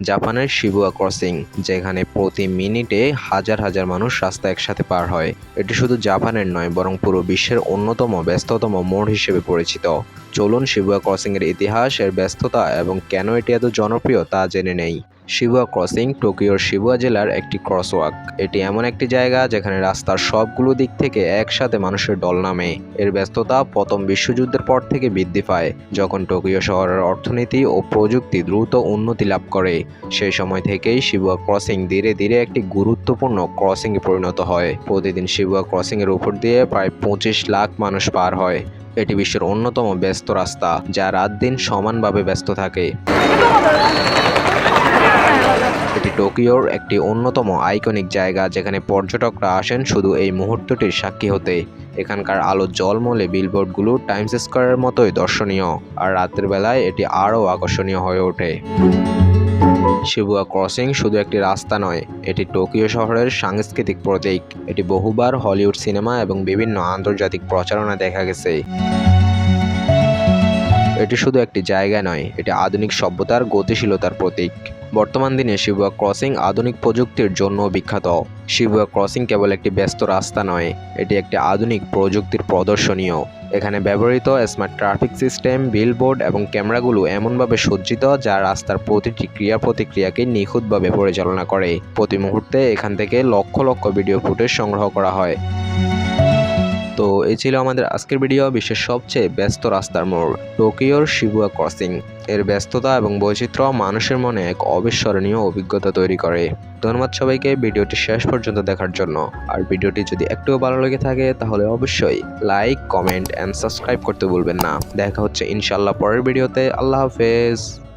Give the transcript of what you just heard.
জাপানের Shibuya crossing, যেখানে প্রতি মিনিটে হাজার হাজার মানুষ রাস্তা একসাথে পার হয়। এটি শুধু জাপানের নয়, বরং পুরো বিশ্বের অন্যতম ব্যস্ততম মোড় হিসেবে পরিচিত। চলুন শিবুয়া ক্রসিংয়ের ইতিহাস, এর ব্যস্ততা এবং কেন এটি এত জনপ্রিয় তা জেনে নেই। শিবুয়া ক্রসিং টোকিওর শিবুয়া জেলার একটি ক্রসওয়াক এটি এমন একটি জায়গা যেখানে রাস্তার সবগুলো দিক থেকে একসাথে মানুষের দল নামে। এর ব্যস্ততা প্রথম বিশ্বযুদ্ধের পর থেকে বৃদ্ধি পায়, যখন টোকিও শহরের অর্থনীতি ও প্রযুক্তি দ্রুত উন্নতি লাভ করে। সেই সময় থেকেই শিবুয়া ক্রসিং ধীরে ধীরে একটি গুরুত্বপূর্ণ ক্রসিংয়ে পরিণত হয়। প্রতিদিন শিবুয়া ক্রসিংয়ের উপর দিয়ে প্রায় পঁচিশ লাখ মানুষ পার হয়। এটি বিশ্বের অন্যতম ব্যস্ত রাস্তা, যা রাত দিন সমানভাবে ব্যস্ত থাকে। টোকিওর একটি অন্যতম আইকনিক জায়গা যেখানে পর্যটকরা আসেন শুধু এই মুহূর্তটির সাক্ষী হতে। এখানকার আলো জলমলে বিলবোর্ডগুলো টাইমস স্কোয়ারের মতোই দর্শনীয়, আর রাতের বেলায় এটি আরও আকর্ষণীয় হয়ে ওঠে। শিবুয়া ক্রসিং শুধু একটি রাস্তা নয়, এটি টোকিও শহরের সাংস্কৃতিক প্রতীক। এটি বহুবার হলিউড সিনেমা এবং বিভিন্ন আন্তর্জাতিক প্রচারণা দেখা গেছে। এটি শুধু একটি জায়গা নয়, এটি আধুনিক সভ্যতার গতিশীলতার প্রতীক। বর্তমান দিনে শিবুয়া ক্রসিং আধুনিক প্রযুক্তির জন্য বিখ্যাত। শিবুয়া ক্রসিং কেবল একটি ব্যস্ত রাস্তা নয়, এটি একটি আধুনিক প্রযুক্তির প্রদর্শনীয় এখানে ব্যবহৃত স্মার্ট ট্রাফিক সিস্টেম, বিলবোর্ড এবং ক্যামেরাগুলো এমনভাবে সজ্জিত যা রাস্তার প্রতিটি ক্রিয়া প্রতিক্রিয়াকে নিখুঁতভাবে পরিচালনা করে। প্রতি মুহূর্তে এখান থেকে লক্ষ লক্ষ ভিডিও ফুটেজ সংগ্রহ করা হয়। তো এই ছিল আমাদের আজকের ভিডিও বিশ্বের সবচেয়ে ব্যস্ত রাস্তার মোড়, টোকিওর শিবুয়া ক্রসিং এর ব্যস্ততা এবং বৈচিত্র্য মানুষের মনে এক অবিস্মরণীয় অভিজ্ঞতা তৈরি করে। ধন্যবাদ সবাইকে, ভিডিওটি শেষ পর্যন্ত দেখার জন্য। আর ভিডিওটি যদি একটুও ভালো লেগে থাকে, তাহলে অবশ্যই লাইক কমেন্ট অ্যান্ড সাবস্ক্রাইব করতে ভুলবেন না। দেখা হচ্ছে ইনশাল্লাহ পরের ভিডিওতে আল্লাহ হাফেজ।